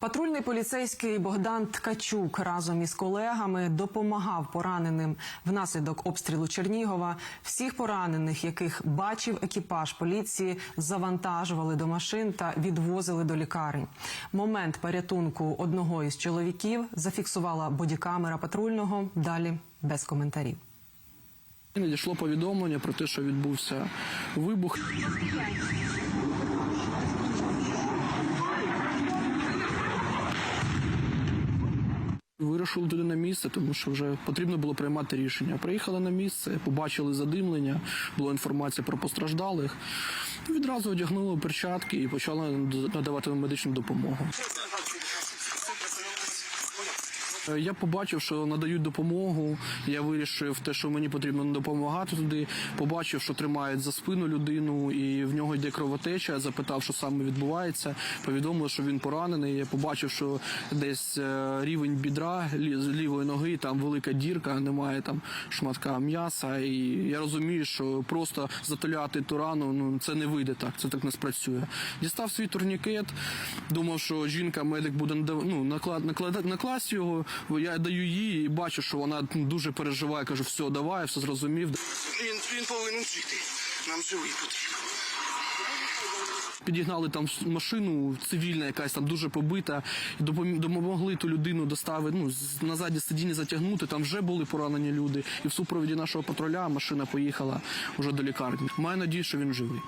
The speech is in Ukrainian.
Патрульний поліцейський Богдан Ткачук разом із колегами допомагав пораненим внаслідок обстрілу Чернігова. Всіх поранених, яких бачив екіпаж поліції, завантажували до машин та відвозили до лікарень. Момент порятунку одного із чоловіків зафіксувала бодікамера патрульного. Далі без коментарів. Надійшло повідомлення про те, що відбувся вибух. Вирушили туди на місце, тому що вже потрібно було приймати рішення. Приїхали на місце, побачили задимлення, була інформація про постраждалих. Відразу одягнули перчатки і почали надавати медичну допомогу. Е, Я побачив, що надають допомогу. Я вирішив те, що мені потрібно допомагати туди. Побачив, що тримають за спину людину, і в нього йде кровотеча. Запитав, що саме відбувається. Повідомили, що він поранений. Я побачив, що десь е, рівень бідра лі- лівої ноги, там велика дірка, немає там шматка м'яса. І я розумію, що просто затуляти ту рану ну це не вийде так. Це так не спрацює. Дістав свій турнікет. Думав, що жінка медик буде ну, наклад, наклад, накласть його. Я даю їй і бачу, що вона дуже переживає. Кажу, все, давай, все зрозумів. Він, він повинен жити. Нам живий потрібен. Підігнали там машину, цивільна якась там дуже побита, допомогли ту людину доставити, ну, на заднє сидіння затягнути. Там вже були поранені люди. І в супроводі нашого патруля машина поїхала вже до лікарні. Маю надію, що він живий.